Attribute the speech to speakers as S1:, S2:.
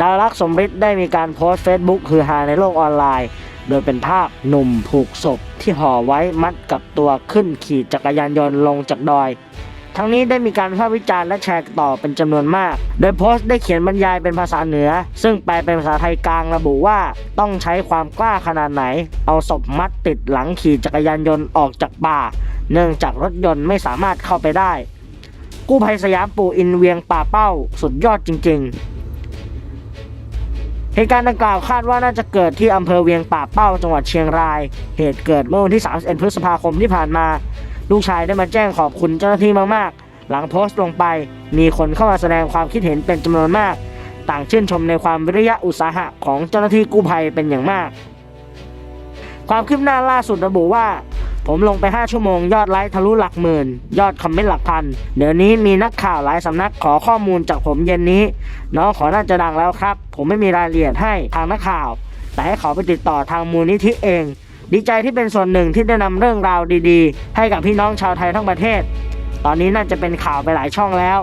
S1: ดารักสมฤทธิ์ได้มีการโพสต์เฟซบุ๊กคือฮาในโลกออนไลน์ โดยเป็นภาพหนุ่มผูกศพที่ห่อไว้มัดกับตัวขึ้นขี่จักรยานยนต์ลงจากดอย ทั้งนี้ได้มีการวิพากษ์วิจารณ์และแชร์ต่อเป็นจำนวนมาก โดยโพสต์ได้เขียนบรรยายเป็นภาษาเหนือ ซึ่งแปลเป็นภาษาไทยกลางระบุว่า ต้องใช้ความกล้าขนาดไหน เอาศพมัดติดหลังขี่จักรยานยนต์ออกจากป่า เนื่องจากรถยนต์ไม่สามารถเข้าไปได้ กู้ภัยสยามปู่อินเวียงป่าเป้าสุดยอดจริง ๆ เหตุการณ์ดังกล่าวคาดว่าน่าจะเกิดที่อำเภอเวียงป่าเป้าจังหวัดเชียงราย เหตุเกิดเมื่อวันที่ 31 พฤษภาคมที่ผ่านมา ลูกชายได้มาแจ้งขอบคุณเจ้าหน้าที่มากๆ หลังโพสต์ลงไป มีคนเข้ามาแสดงความคิดเห็นเป็นจำนวนมาก ต่างชื่นชมในความวิริยะอุตสาหะของเจ้าหน้าที่กู้ภัยเป็นอย่างมาก ความคืบหน้าล่าสุดระบุว่า ผมลงไป 5 ชั่วโมง ยอดไลค์ทะลุหลักหมื่น ยอดคอมเมนต์หลักพัน เดี๋ยวนี้มีนักข่าวหลายสำนักขอข้อมูลจากผมเย็นนี้ น้องขอน่าจะดังแล้วครับ ผมไม่มีรายละเอียดให้ทางนักข่าว แต่ให้เขาไปติดต่อทางมูลนิธิเอง ดีใจที่เป็นส่วนหนึ่งที่ได้นำเรื่องราวดีๆ ให้กับพี่น้องชาวไทยทั้งประเทศ ตอนนี้น่าจะเป็นข่าวไปหลายช่องแล้ว